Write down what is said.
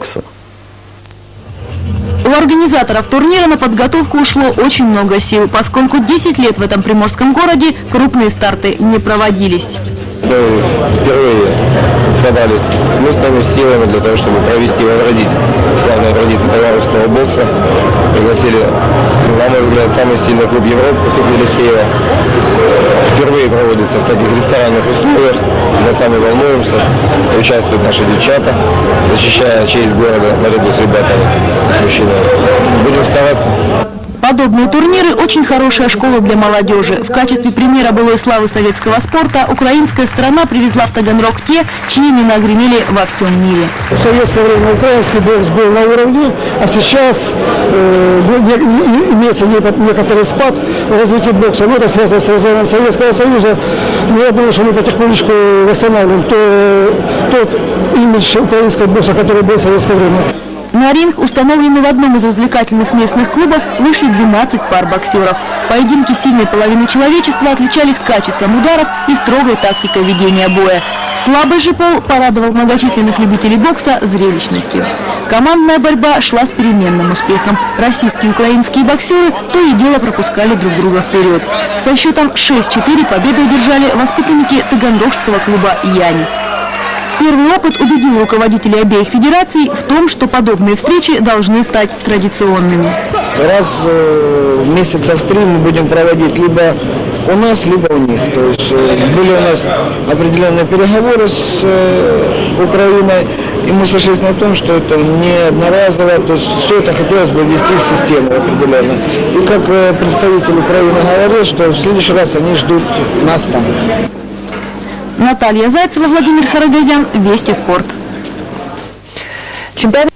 бокса. У организаторов турнира на подготовку ушло очень много сил, поскольку 10 лет в этом приморском городе крупные старты не проводились. Мы впервые собрались с мыслями, силами для того, чтобы провести, возродить славные традиции белорусского бокса. Пригласили, на мой взгляд, самый сильный клуб Европы, клуб Елисеева. Впервые проводится в таких ресторанных условиях. Мы сами волнуемся. Участвуют наши девчата, защищая честь города наряду с ребятами, с мужчинами. Будем стараться. Подобные турниры – очень хорошая школа для молодежи. В качестве примера былой славы советского спорта украинская страна привезла в Таганрог те, чьи имена гремели во всем мире. В советское время украинский бокс был на уровне, а сейчас э, не- имеется некот- некоторый спад в развитии бокса. Но это связано с развалом Советского Союза. Но я думаю, что мы потихонечку восстанавливаем то- тот имидж украинского бокса, который был в советское время. На ринг, установленный в одном из развлекательных местных клубов, вышли 12 пар боксеров. Поединки сильной половины человечества отличались качеством ударов и строгой тактикой ведения боя. Слабый же пол порадовал многочисленных любителей бокса зрелищностью. Командная борьба шла с переменным успехом. Российские и украинские боксеры то и дело пропускали друг друга вперед. Со счетом 6-4 победу одержали воспитанники Таганрогского клуба «Янис». Первый опыт убедил руководителей обеих федераций в том, что подобные встречи должны стать традиционными. Раз э, в месяцев три мы будем проводить либо у нас, либо у них. То есть э, были у нас определенные переговоры с э, Украиной, и мы сошлись на том, что это не одноразово, то есть все это хотелось бы ввести в систему определенно. И как э, представитель Украины говорил, что в следующий раз они ждут нас там. Наталья Зайцева, Владимир Харагазян, Вести спорт. Чемпионат